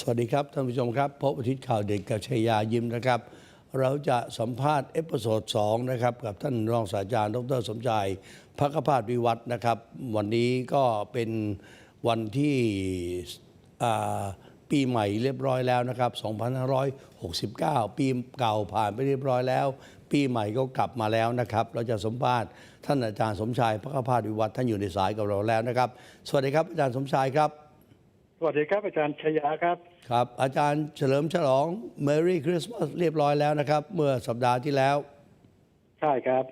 สวัสดีครับท่านผู้ชมครับ พบอาทิตย์ข่าวเด็กกับชัยยายิ้มนะครับ เราจะสัมภาษณ์เอพิโซด2นะครับ กับท่านรองศาสตราจารย์ดรสมชายพักภาสวิวัฒนะครับ วันนี้ก็เป็นวันที่ปีใหม่เรียบร้อยแล้วนะครับ 2569 ปีเก่าผ่านไปเรียบร้อยแล้ว ปีใหม่ก็กลับมาแล้วนะครับ เราจะสัมภาษณ์ท่านอาจารย์สมชายพักภาสวิวัฒท่านอยู่ในสายกับเราแล้วนะครับ สวัสดีครับอาจารย์สมชายครับ สวัสดีครับอาจารย์ชยาครับ ครับ อาจารย์เฉลิมฉลอง Merry Christmas เรียบร้อยแล้วนะครับ เมื่อสัปดาห์ที่แล้ว ใช่ครับ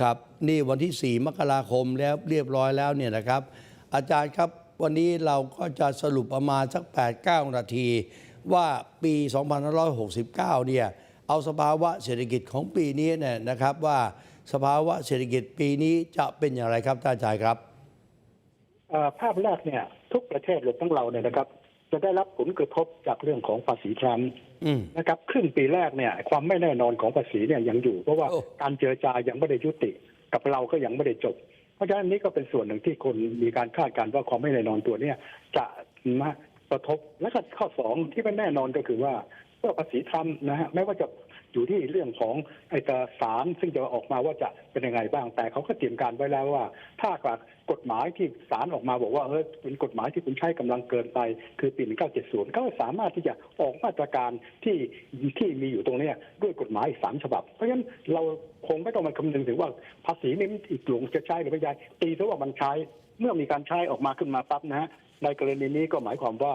ครับ นี่วันที่ 4 มกราคมแล้วเรียบร้อยแล้วเนี่ยนะครับ อาจารย์ครับวันนี้เราก็จะสรุปประมาณสัก 8-9 นาที ว่าปี 2569 เนี่ยเอาสภาวะเศรษฐกิจของปีนี้เนี่ยนะครับว่าสภาวะเศรษฐกิจปีนี้จะเป็นอย่างไรครับท่านอาจารย์ครับเอ่อ ภาพแรกเนี่ย ทุกประเทศรวมทั้งเราเนี่ยนะครับ จะได้รับผลกระทบจากเรื่องของภาษีทรัมป์อืมนะครับครึ่งปีแรกเนี่ย ความไม่แน่นอนของภาษีเนี่ยยังอยู่ เพราะว่าโอ้การเจรจายังไม่ได้ยุติ กับเราก็ยังไม่ได้จบ เพราะฉะนั้นนี่ก็เป็นส่วนหนึ่งที่คนมีการคาดการณ์ว่าความไม่แน่นอนตัวเนี้ยจะมากระทบและก็ข้อสองที่ไม่แน่นอนก็คือว่าเมื่อภาษีทรัมป์นะฮะไม่ว่าจะ อยู่ที่เรื่องของไอ้ตราสารซึ่งจะออกมาว่าจะเป็นยังไงบ้าง แต่เขาก็เตรียมการไว้แล้วว่า ถ้ากว่ากฎหมายที่ศาลออกมาบอกว่าเออเป็นกฎหมายที่คุณใช้กำลังเกินไป คือปี 1970 ก็สามารถที่จะออกมาตรการที่ที่มีอยู่ตรงนี้ด้วยกฎหมายอีกสามฉบับ เพราะฉะนั้นเราคงไม่ต้องมาคำนึงถึงว่าภาษีนี้อีกหลวงจะใช้หรือไม่ใช้ตีซะว่ามันใช้เมื่อมีการใช้ออกมาขึ้นมาปั๊บนะฮะในกรณีนี้ก็หมายความว่า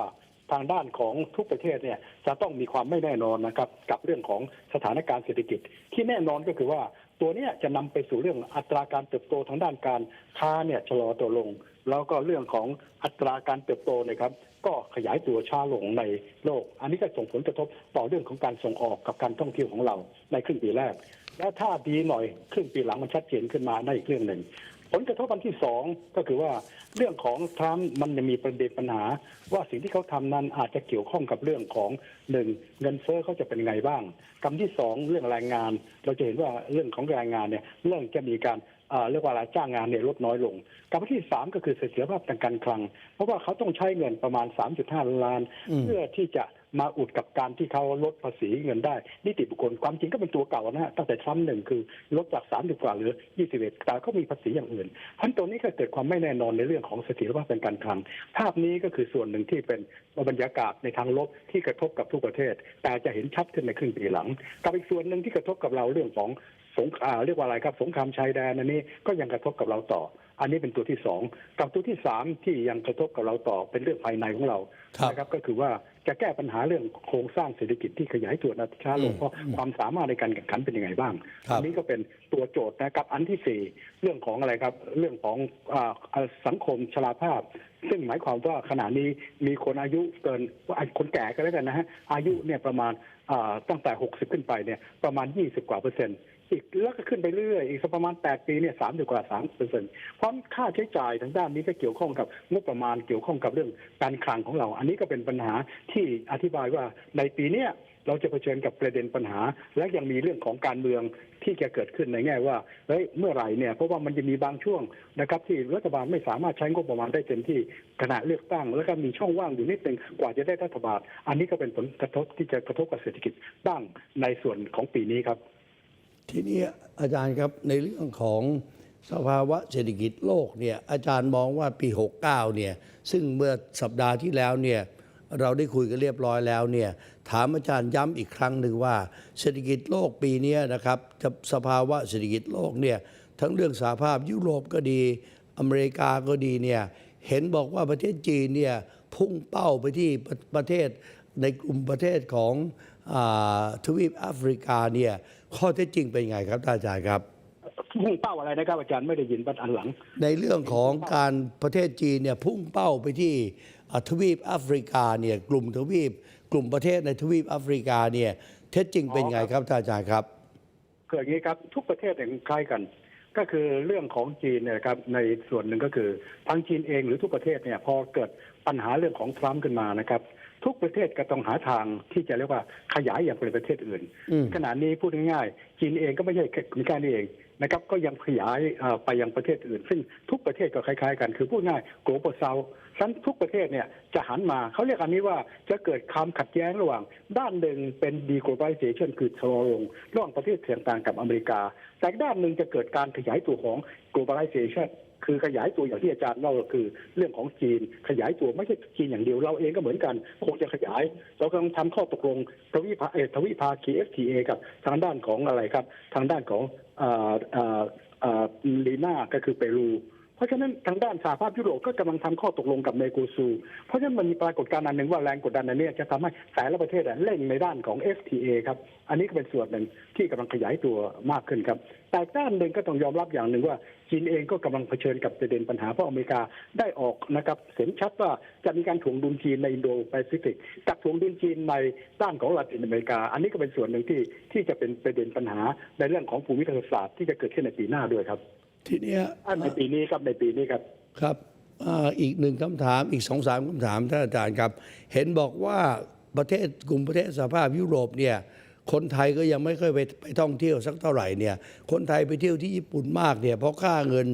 ทางด้านของทุกประเทศเนี่ยจะต้องมีความไม่แน่นอนนะครับกับเรื่องของสถานการณ์เศรษฐกิจ ที่แน่นอนก็คือว่าตัวนี้จะนำไปสู่เรื่องอัตราการเติบโตทางด้านการค้าเนี่ยชะลอตัวลง แล้วก็เรื่องของอัตราการเติบโตนะครับ ก็ขยายตัวช้าลงในโลก อันนี้ก็ส่งผลกระทบต่อเรื่องของการส่งออกกับการท่องเที่ยวของเราในครึ่งปีแรก และถ้าดีหน่อยครึ่งปีหลังมันชัดเจนขึ้นมาในอีกเรื่องหนึ่ง ผลกระทบอันที่สองก็คือว่าเรื่องของทรัมป์มันยังมีประเด็นปัญหา ว่าสิ่งที่เขาทำนั้นอาจจะเกี่ยวข้องกับเรื่องของหนึ่งเงินเฟ้อเขาจะเป็นไงบ้างกำที่สองเรื่องแรงงาน เราจะเห็นว่าเรื่องของแรงงานเนี่ยเรื่องจะมีการเอ่อเรียกว่าอะไรจ้างงานเนี่ยลดน้อยลงกับที่สามก็คือเสถียรภาพทางการคลัง เพราะว่าเขาต้องใช้เงินประมาณ 3.5 ล้านอืมเพื่อที่จะมาอุดกับการที่เขาลดภาษีเงินได้ นิติบุคคลความจริงก็เป็นตัวเก่านะฮะตั้งแต่ทรัมป์หนึ่งคือลดจาก30กว่าเหลือ21แต่ก็มีภาษีอย่างอื่นเพราะฉะนั้นตรงนี้ก็เกิดความไม่แน่นอนในเรื่องของเสถียรภาพทางการคลังภาพนี้ก็คือส่วนหนึ่งที่เป็นบรรยากาศในทางลบที่กระทบกับทุกประเทศ แต่จะเห็นชัดขึ้นในครึ่งปีหลัง กับอีกส่วนหนึ่งที่กระทบกับเราเรื่องของ สงอ่าเรียกว่าอะไรครับ สงครามชายแดนอันนี้ก็ยังกระทบกับเราต่อ อันนี้เป็นตัวที่สองกับตัวที่สามที่ยังกระทบกับเราต่อเป็นเรื่องภายในของเราครับนะครับก็คือว่าจะแก้ปัญหาเรื่องโครงสร้างเศรษฐกิจที่ขยายตัวนะช้าลงอืมเพราะความสามารถในการแข่งขันเป็นยังไงบ้าง ครับ อันี้ก็เป็นตัวโจทย์นะครับอันที่สี่เรื่องของอะไรครับ เรื่องของอสังคมชราภาพ ซึ่งหมายความว่าขณะนี้มีคนอายุเกินคนแก่ก็แล้วกันนะฮะอายุเนี่ยประมาณตั้งแต่ 60 ขึ้นไปเนี่ยประมาณ 20 กว่าเปอร์เซ็นต์อีกแล้วก็ขึ้นไปเรื่อยอีกสักประมาณ 8 ปีเนี่ย30กว่า3เปอร์เซ็นต์เพราะค่าใช้จ่ายทางด้านนี้ก็เกี่ยวข้องกับงบประมาณเกี่ยวข้องกับเรื่องการคลังของเรา อันนี้ก็เป็นปัญหาที่อธิบายว่าในปีเนี้ย เราจะเผชิญกับประเด็นปัญหา และยังมีเรื่องของการเมืองที่จะเกิดขึ้นในแง่ว่าเฮ้ยเมื่อไหร่เนี่ยเพราะว่ามันจะมีบางช่วงนะครับ ที่รัฐบาลไม่สามารถใช้งบประมาณได้เต็มที่ขณะเลือกตั้ง แล้วก็มีช่องว่างอยู่นิดหนึ่งกว่าจะได้รัฐบาล อันนี้ก็เป็นผลกระทบที่จะกระทบกับเศรษฐกิจบ้างในส่วนของปีนี้ครับ ทีนี้อาจารย์ครับในเรื่องของสภาวะเศรษฐกิจโลกเนี่ยอาจารย์มองว่าปี 69เนี่ยซึ่งเมื่อสัปดาห์ที่แล้วเนี่ย เราได้คุยกันเรียบร้อยแล้วเนี่ยถามอาจารย์ย้ำอีกครั้งหนึ่งว่า เศรษฐกิจโลกปีนี้นะครับจะสภาวะเศรษฐกิจโลกเนี่ยทั้งเรื่องสหภาพยุโรปก็ดี อเมริกาก็ดีเนี่ยเห็นบอกว่าประเทศจีนเนี่ยพุ่งเป้าไปที่ประประเทศในกลุ่มประเทศของอาทวีปแอฟริกาเนี่ยข้อเท็จจริงเป็นไงครับท่านอาจารย์ครับมุ่งเป้าอะไรนะครับอาจารย์ไม่ได้ยินบัดอันหลัง ในเรื่องของการประเทศจีนเนี่ยพุ่งเป้าไปที่อะ ทวีปแอฟริกาเนี่ยกลุ่มทวีป กลุ่มประเทศในทวีปแอฟริกาเนี่ยเท็จจริงเป็นไงครับท่านอาจารย์ครับเกิดอย่างนี้ครับทุกประเทศเนี่ยคล้ายกัน ก็คือเรื่องของจีนเนี่ยครับในส่วนหนึ่งก็คือทางจีนเองหรือทุกประเทศเนี่ยพอเกิดปัญหาเรื่องของทรัมป์ขึ้นมานะครับทุกประเทศก็ต้องหาทางที่จะเรียกว่าขยายอย่างเป็นประเทศอื่นอืมขณะนี้พูดง่ายๆจีนเองก็ไม่ใช่แค่แค่นี้เองนะครับก็ยังขยายเอ่อไปยังประเทศอื่น ซึ่งทุกประเทศก็คล้ายๆกัน คือพูดง่าย global south ฉะนั้นทุกประเทศเนี่ยจะหันมาเขาเรียกอันนี้ว่าจะเกิดความขัดแย้งระหว่าง ด้านหนึ่งเป็น deglobalization คือชะลอลงระหว่างประเทศต่างๆกับอเมริกา แต่ด้านหนึ่งจะเกิดการขยายตัวของ globalization คือขยายตัวอย่างที่อาจารย์เล่าก็คือเรื่องของจีน ขยายตัวไม่ใช่จีนอย่างเดียวเราเองก็เหมือนกัน คงจะขยาย เรากำลังทำข้อตกลงทวิภาเอทวิภาคี FTA กับทางด้านของอะไรครับ ทางด้านของอ่อเอ่อเอ่อลีน่าก็คือเปรู เพราะฉะนั้นทางด้านสหภาพยุโรปก็กำลังทำข้อตกลงกับเมโกซู เพราะฉะนั้นมันมีปรากฏการณ์อันหนึ่งว่าแรงกดดันอันนี้จะทำให้แต่ละประเทศเร่งในด้านของ FTA ครับ อันนี้ก็เป็นส่วนหนึ่งที่กำลังขยายตัวมากขึ้นครับแต่ด้านหนึ่งก็ต้องยอมรับอย่างหนึ่งว่าจีนเองก็กำลังเผชิญกับประเด็นปัญหาเพราะอเมริกาได้ออกนะครับเห็นชัดว่าจะมีการถ่วงดุลจีนในอินโดแปซิฟิกกับถ่วงดุลจีนในด้านของลาตินอเมริกา อันนี้ก็เป็นส่วนหนึ่งที่ที่จะเป็นประเด็นปัญหาในเรื่องของภูมิรัศาสตร์ที่จะเกิดขึ้นในปีหน้าด้วยครับ ทีเนี้ยอ่าในปีนี้ครับในปีนี้ครับ ครับอ่าอีกหนึ่งคำถามอีกสองสามคำถามท่านอาจารย์ครับ เห็นบอกว่าประเทศกลุ่มประเทศสหภาพยุโรปเนี่ย คนไทยก็ยังไม่เคยไปไปท่องเที่ยวสักเท่าไหร่เนี่ย คนไทยไปเที่ยวที่ญี่ปุ่นมากเนี่ยเพราะค่าเงิน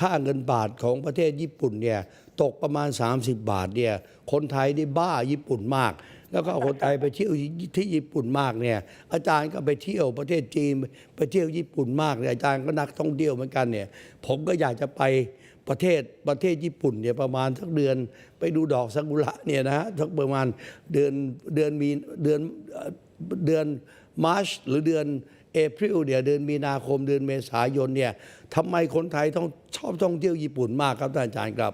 ค่าเงินบาทของประเทศญี่ปุ่นเนี่ยตกประมาณ 30 บาทเนี่ยคนไทยนี่บ้าญี่ปุ่นมาก แล้วก็คนไทยไปเที่ยวที่ญี่ปุ่นมากเนี่ย อาจารย์ก็ไปเที่ยวประเทศจีนไปเที่ยวญี่ปุ่นมากเนี่ยอาจารย์ก็นักท่องเที่ยวเหมือนกันเนี่ย ผมก็อยากจะไปประเทศประเทศญี่ปุ่นเนี่ยประมาณสักเดือนไปดูดอกซากุระเนี่ยนะฮะสักประมาณเดือนเดือนมีเดือนเดือนมาร์ชหรือเดือนเอพริลเนี่ยเดือนมีนาคมเดือนเมษายนเนี่ยทำไมคนไทยต้องชอบท่องเที่ยวญี่ปุ่นมากครับท่านอาจารย์ครับ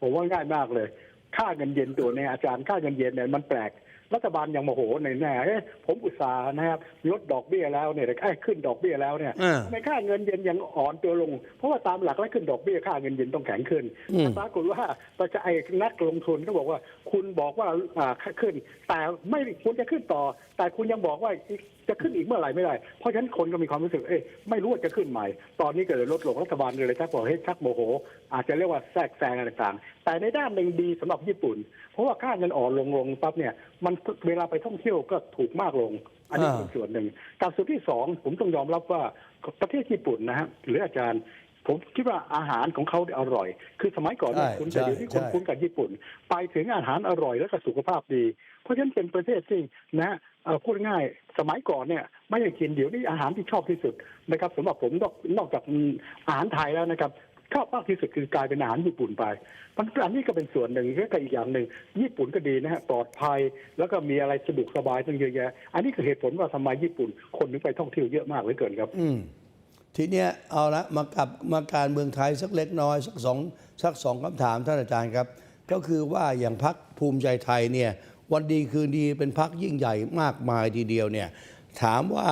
ผมว่าง่ายมากเลย ค่าเงินเยนตัวเนี่ยอาจารย์ค่าเงินเยนเนี่ยมันแปลกรัฐบาลยังโมโหในแน่เอ๊ะผมอุตส่าห์นะครับลดดอกเบี้ยแล้วเนี่ยไอ้ยขึ้นดอกเบี้ยแล้วเนี่ยอ่าทำไมค่าเงินเยนยังอ่อนตัวลง เพราะว่าตามหลักแล้วขึ้นดอกเบี้ยค่าเงินเยนต้องแข็งขึ้นอืมปรากฏว่าประชาไอ้นักลงทุนก็บอกว่า คุณบอกว่าอ่าขึ้น แต่ไม่ควรจะขึ้นต่อ แต่คุณยังบอกว่าอีก จะขึ้นอีกเมื่อไหร่ไม่ได้ เพราะฉะนั้นคนก็มีความรู้สึกเอ๊ะไม่รู้ว่าจะขึ้นใหม่ ตอนนี้ก็เลยลดลงรัฐบาลเลยชักบอกเฮ้ยชักโมโห อาจจะเรียกว่าแทรกแซงอะไรต่างๆแต่ในด้านหนึ่งดีสำหรับญี่ปุ่น เพราะว่าค่าเงินอ่อนลงลงปั๊บเนี่ยมันเวลาไปท่องเที่ยวก็ถูกมากลง อันนี้อ่าเป็นส่วนหนึ่งการส่วนที่สองผมต้องยอมรับว่าประเทศญี่ปุ่นนะฮะหรืออาจารย์ผมคิดว่าอาหารของเขาอร่อย คือสมัยก่อนเนี่ยใช่คุณแต่เดี๋ยวนี้คนใช่คุ้นกับญี่ปุ่น ไปถึงอาหารอร่อยแล้วก็สุขภาพดี เพราะฉะนั้นเป็นประเทศที่นะเอ่อ พูดง่ายสมัยก่อนเนี่ยไม่ได้กินเดี๋ยวนี้อาหารที่ชอบที่สุดนะครับสำหรับผมนอกนอกจากอาหารไทยแล้วนะครับชอบมากที่สุดคือกลายเป็นอาหารญี่ปุ่นไปมันอันนี้ก็เป็นส่วนหนึ่งแล้วก็อีกอย่างหนึ่งญี่ปุ่นก็ดีนะฮะปลอดภัย แล้วก็มีอะไรสะดวกสบายตั้งเยอะแยะ อันนี้คือเหตุผลว่าทำไมญี่ปุ่นคนถึงไปท่องเที่ยวเยอะมากเหลือเกินครับ อืมทีเนี้ยเอาละมากับมาการเมืองไทยสักเล็กน้อยสักสองสักสองคำถามท่านอาจารย์ครับ ก็คือว่าอย่างพักภูมิใจไทยเนี่ย วันดีคืนดีเป็นพักยิ่งใหญ่มากมายทีเดียวเนี่ยถามว่า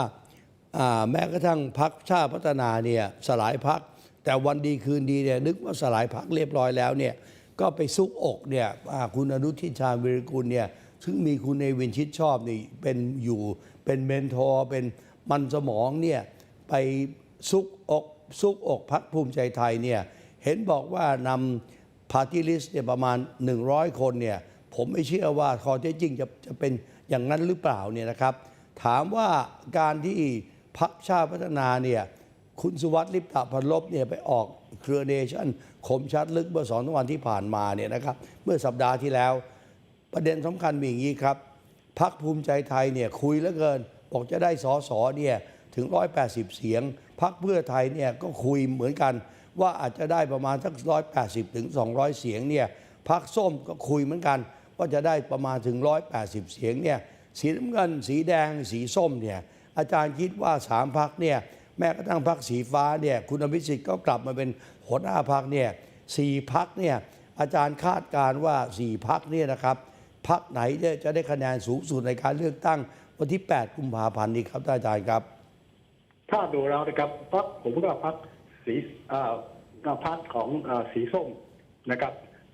แม้กระทั่งพักชาติพัฒนาเนี่ยสลายพัก แต่วันดีคืนดีเนี่ยนึกว่าสลายพักเรียบร้อยแล้วเนี่ยก็ไปซุกอกเนี่ยคุณอนุทินชาญวิริกุลเนี่ยซึ่งมีคุณเนวินชิดชอบนี่เป็นอยู่เป็นเมนทอร์เป็นมันสมองเนี่ยไปซุกอกซุกอกพักภูมิใจไทยเนี่ยเห็นบอกว่านำพาร์ตี้ลิสต์เนี่ยประมาณ 100 คนเนี่ย ผมไม่เชื่อว่าคอเท็จจริงจะจะเป็นอย่างนั้นหรือเปล่าเนี่ยนะครับ ถามว่าการที่พักชาติพัฒนาเนี่ยคุณสุวัสดิ์ลิปตะพันลบเนี่ยไปออกเครือเนชั่นคมชัดลึกเมื่อสองวันที่ผ่านมาเนี่ยนะครับเมื่อสัปดาห์ที่แล้ว ประเด็นสำคัญมีอย่างนี้ครับพักภูมิใจไทยเนี่ยคุยเหลือเกิน บอกจะได้สอสอเนี่ยถึง 180 เสียงพักเพื่อไทยเนี่ยก็คุยเหมือนกัน ว่าอาจจะได้ประมาณสัก180ถึง200 เสียงเนี่ยพักส้มก็คุยเหมือนกัน ว่าจะได้ประมาณถึง 180 เสียงเนี่ยสีน้ำเงิน สีแดง สีส้มเนี่ยอาจารย์คิดว่าสามพักเนี่ยแม้กระทั่งพักสีฟ้าเนี่ยคุณอภิสิทธิ์ก็กลับมาเป็นหัวหน้าพักเนี่ยสี่พักเนี่ยอาจารย์คาดการว่าสี่พักเนี่ยนะครับพักไหนเนี่ยจะได้คะแนนสูงสุดในการเลือกตั้งวันที่ 8 กุมภาพันธ์นี้ครับอาจารย์ครับถ้าดูแล้วนะครับพักผมก็พักสีอ่าพักของอสีส้มนะครับ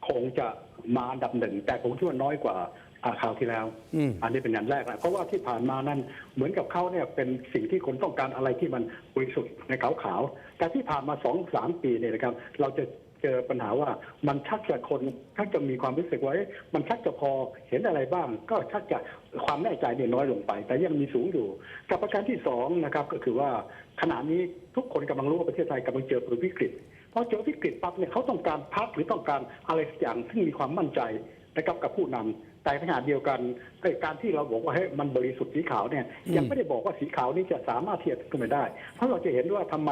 คงจะ มาอันดับหนึ่ง แต่ผมคิดว่าน้อยกว่าอ่าคราวที่แล้ว อืม อันนี้เป็นอย่างแรกนะเพราะว่าที่ผ่านมานั้นเหมือนกับเขาเนี่ยเป็นสิ่งที่คนต้องการอะไรที่มันบริสุทธิ์ในขาวขาวๆแต่ที่ผ่านมาสองสามปีเนี่ยนะครับ เราจะเจอปัญหาว่ามันชักจะคนชักจะมีความรู้สึกว่าเอ๊ะมันชักจะพอเห็นอะไรบ้าง ก็ชักจะความแน่ใจเนี่ยน้อยลงไป แต่ยังมีสูงอยู่ กับประการที่สองนะครับก็คือว่าขณะนี้ทุกคนกำลังรู้ว่าประเทศไทยกำลังเจอวิกฤตพ อเจอวิกฤตปั๊บเนี่ยเขาต้องการพักหรือต้องการอะไรสักอย่างซึ่งมีความมั่นใจนะครับกับผู้นำแต่ขณะเดียวกันไอ้การที่เราบอกว่าเฮ้ยมันบริสุทธิ์สีขาวเนี่ยอืมยังไม่ได้บอกว่าสีขาวนี่จะสามารถเทียบกันไปได้ เพราะเราจะเห็นว่าทำไม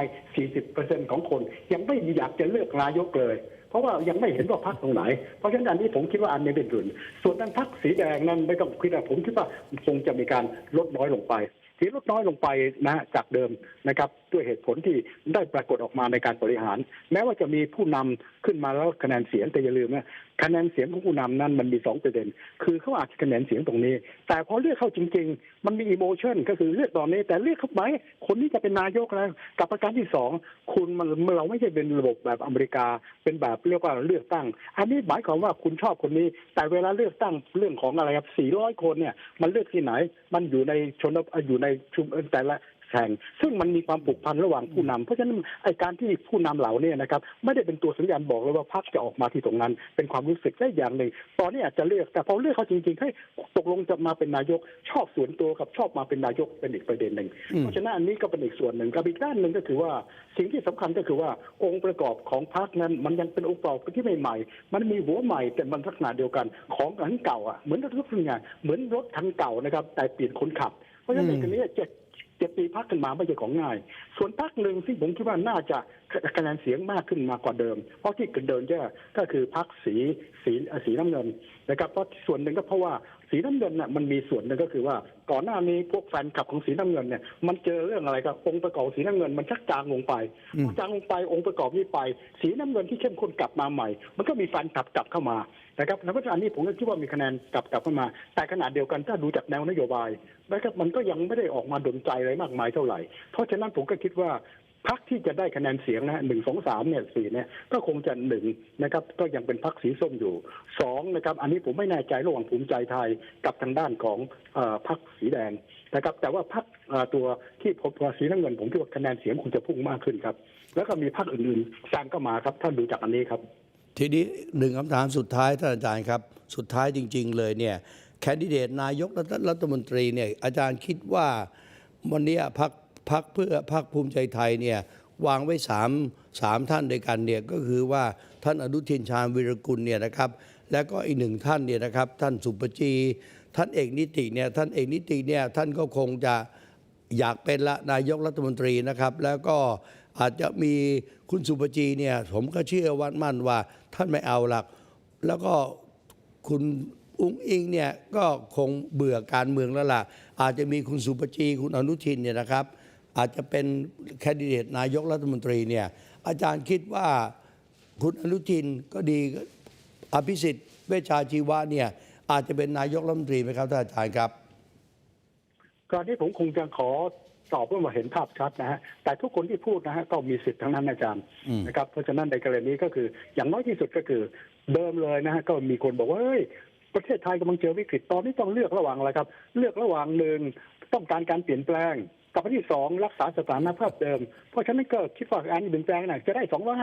40%ของคนยังไม่อยากจะเลือกนายกเลย เพราะว่ายังไม่เห็นว่าพักตรงไหน เพราะฉะนั้นอันนี้ผมคิดว่าอันนี้เป็นส่วนส่วนด้านพักสีแดงนั้นไม่ต้องคิดว่าผมคิดว่าคงจะมีการลดน้อยลงไปที่ลดน้อยลงไปนะจากเดิมนะครับ ด้วยเหตุผลที่ได้ปรากฏออกมาในการบริหาร แม้ว่าจะมีผู้นำขึ้นมาแล้วคะแนนเสียงแต่อย่าลืมนะคะแนนเสียงของผู้นำนั้นมันมีสองประเด็น คือเขาอาจจะคะแนนเสียงตรงนี้ แต่พอเลือกเข้าจริง ๆ มันมีอิโมชันก็คือเลือกตอนนี้ แต่เลือกเข้าไหมคนนี้จะเป็นนายกแล้วกับประการที่สองคุณมันเราไม่ใช่เป็นระบบแบบอเมริกา เป็นแบบเรียกว่าเลือกตั้ง อันนี้หมายความว่าคุณชอบคนนี้ แต่เวลาเลือกตั้งเรื่องของอะไรครับ400 คนเนี่ยมันเลือกที่ไหน มันอยู่ในชนบอยู่ในชุมแต่ละ แห่ง ซึ่งมันมีความผูกพันระหว่างผู้นำเพราะฉะนั้นไอการที่ผู้นำเหล่านี้นะครับไม่ได้เป็นตัวสัญญาณบอกเลยว่าพรรคจะออกมาที่ตรงนั้น เป็นความรู้สึกได้อย่างหนึ่ง ตอนนี้อาจจะเลือกแต่พอเลือกเขาจริงๆให้ยตกลงจะมาเป็นนายกชอบส่วนตัวกับชอบมาเป็นนายกเป็นอีกประเด็นหนึ่งอืมเพราะฉะนั้นอันนี้ก็เป็นอีกส่วนหนึ่งกับอีกด้านหนึ่งก็คือว่าสิ่งที่สำคัญก็คือว่าองค์ประกอบของพรรคนั้นมันยังเป็นองค์ประกอบที่ใหม่ๆมันมีหัวใหม่แต่มันลักษณะเดียวกันของคันเก่าอะเหมือนรถทุกอย่างเหมือนรถคันเก่านะครับแต่เปลี่ยนคนขับ เพราะฉะนั้นในกรณีจะจะตีพักขึ้นมาไม่ใช่ของง่าย ส่วนพักหนึ่งที่ผมคิดว่าน่าจะคะแนนเสียงมากขึ้นมากกว่าเดิม เพราะที่เดินจะก็คือพักสีสีสีน้ำเงินนะครับเพราะส่วนหนึ่งก็เพราะว่าสีน้ำเงินน่ะมันมีส่วนหนึ่งก็คือว่าก่อนหน้านี้พวกแฟนคลับของสีน้ำเงินเนี่ยมันเจอเรื่องอะไรครับองค์ประกอบสีน้ำเงินมันชักจางลงไปจางลงไปองค์ประกอบนี้ไป สีน้ำเงินที่เข้มข้นกลับมาใหม่ มันก็มีแฟนคลับกลับเข้ามานะครับแล้วก็อันนี้ผมก็คิดว่ามีคะแนนกลับกลับเข้ามา แต่ขณะเดียวกันถ้าดูจากแนวนโยบาย นะครับมันก็ยังไม่ได้ออกมาดนใจอะไรมากมายเท่าไหร่ เพราะฉะนั้นผมก็คิดว่าพักที่จะได้คะแนนเสียงนะหนึ่งสองสามเนี่ยสี่เนี่ยก็คงจะหนึ่งนะครับ ก็ยังเป็นพักสีส้มอยู่สองนะครับ อันนี้ผมไม่แน่ใจระหว่างภูมิใจไทยกับทางด้านของอพักสีแดงนะครับ แต่ว่าพักตัวที่พบสีน้ำเงินผมคิดว่าคะแนนเสียงคงจะพุ่งมากขึ้นครับ แล้วก็มีพักอื่นๆแซงก็มาครับถ้าดูจากอันนี้ครับ ทีนี้หนึ่งคำถามสุดท้ายท่านอาจารย์ครับ สุดท้ายจริง ๆ เลยเนี่ย แคนดิเดตนายกรัฐรัฐมนตรีเนี่ยอาจารย์คิดว่าวันนี้พักพักเพื่อพักภูมิใจไทยเนี่ยวางไว้สามสามท่านด้วยกันเนี่ยก็คือว่าท่านอนุทินชาญวิรกุลเนี่ยนะครับ แล้วก็อีกหนึ่งท่านเนี่ยนะครับ ท่านสุปจี ท่านเอกนิติเนี่ยท่านเอกนิติเนี่ยท่านก็คงจะอยากเป็นละนายกรัฐมนตรีนะครับ แล้วก็อาจจะมีคุณสุปจีเนี่ยผมก็เชื่อวันมั่นว่าท่านไม่เอาหลัก แล้วก็คุณ อุ้งอิงเนี่ยก็คงเบื่อการเมืองแล้วล่ะ อาจจะมีคุณสุปจีคุณอนุทินเนี่ยนะครับ อาจจะเป็นแคนดิเดตนายกรัฐมนตรีเนี่ยอาจารย์คิดว่าคุณอนุทินก็ดีอภิสิทธิ์เวชชาชีวะเนี่ยอาจจะเป็นนายกรัฐมนตรีไหมครับท่านอาจารย์ครับก็นี้ผมคงจะขอตอบเพื่อมาเห็นภาพชัดนะฮะแต่ทุกคนที่พูดนะฮะก็มีสิทธิ์ทั้งนั้นอาจารย์อืมนะครับเพราะฉะนั้นในกรณีนี้ก็คืออย่างน้อยที่สุดก็คือเดิมเลยนะฮะก็มีคนบอกว่าเฮ้ย ประเทศไทยกำลังเจอวิกฤตตอนนี้ต้องเลือกระหว่างอะไรครับ เลือกระหว่างหนึ่งต้องการการเปลี่ยนแปลง กับอันที่สองรักษาสถานภาพเดิม เพราะฉะนั้นก็คิดว่าการเปลี่ยนแปลงน่ะจะได้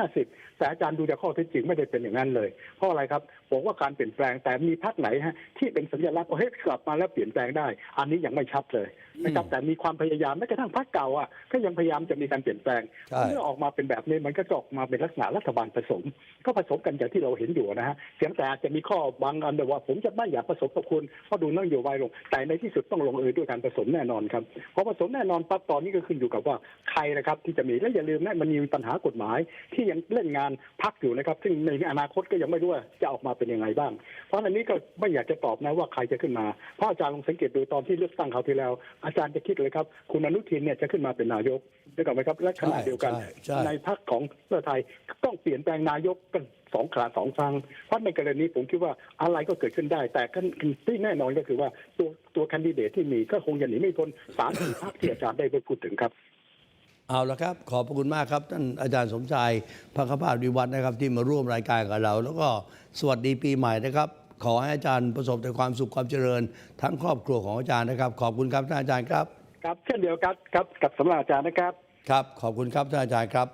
250 แต่อาจารย์ดูจากข้อเท็จจริงไม่ได้เป็นอย่างนั้นเลย เพราะอะไรครับ บอกว่าการเปลี่ยนแปลงแต่มีพรรคไหนฮะที่เป็นสัญลักษณ์ว่าเฮ้ยกลับมาแล้วเปลี่ยนแปลงได้ อันนี้ยังไม่ชัดเลยนะครับแต่มีความพยายามแม้กระทั่งพรรคเก่าอะก็ยังพยายามจะมีการเปลี่ยนแปลงใช่เมื่อออกมาเป็นแบบนี้มันก็จะออกมาเป็นลักษณะรัฐบาลผสม ก็ผสมกันอย่างที่เราเห็นอยู่นะฮะเสียงแต่อาจจะมีข้อบางอันแต่ว่าผมจะไม่อยากผสมกับคุณเพราะดูนโยบายลง แต่ในที่สุดต้องลงเอยด้วยการผสมแน่นอนครับพอผสมแน่นอนปั๊บตอนนี้ก็ขึ้นอยู่กับว่าใครนะครับที่จะมีและอย่าลืมนะมันมีปัญหากฎหมาย ที่ยังเล่นงานพักอยู่นะครับ ซึ่งในอนาคตก็ยังไม่รู้ว่าจะออกมาเป็นยังไงบ้าง เพราะอันนี้ก็ไม่อยากจะตอบนะว่าใครจะขึ้นมา เพราะอาจารย์ลองสังเกตดูตอนที่เลือกตั้งคราวที่แล้ว อาจารย์จะคิดเลยครับ คุณอนุทินเนี่ยจะขึ้นมาเป็นนายกได้ก่อนไหมครับ และขณะเดียวกันใช่ใช่ในพรรคของเพื่อไทยต้องเปลี่ยนแปลงนายกกันสองคราสองครั้งเพราะในกรณีผมคิดว่าอะไรก็เกิดขึ้นได้ แต่ที่แน่นอนก็คือว่าตัวตัวแคนดิเดตที่มีก็คงจะหนีไม่พ้นสามสี่พรรคที่อาจารย์ได้ไปพูดถึงครับ เอาละครับ ขอบพระคุณมากครับ ท่านอาจารย์สมชายพักภาพวิวัฒน์นะครับ ที่มาร่วมรายการกับเรา แล้วก็สวัสดีปีใหม่นะครับ ขอให้อาจารย์ประสบแต่ความสุขความเจริญ ทั้งครอบครัวของอาจารย์นะครับ ขอบคุณครับท่านอาจารย์ครับ ครับเช่นเดียวกันครับกับสำหรับอาจารย์นะครับ ครับ ขอบคุณครับท่านอาจารย์ครับ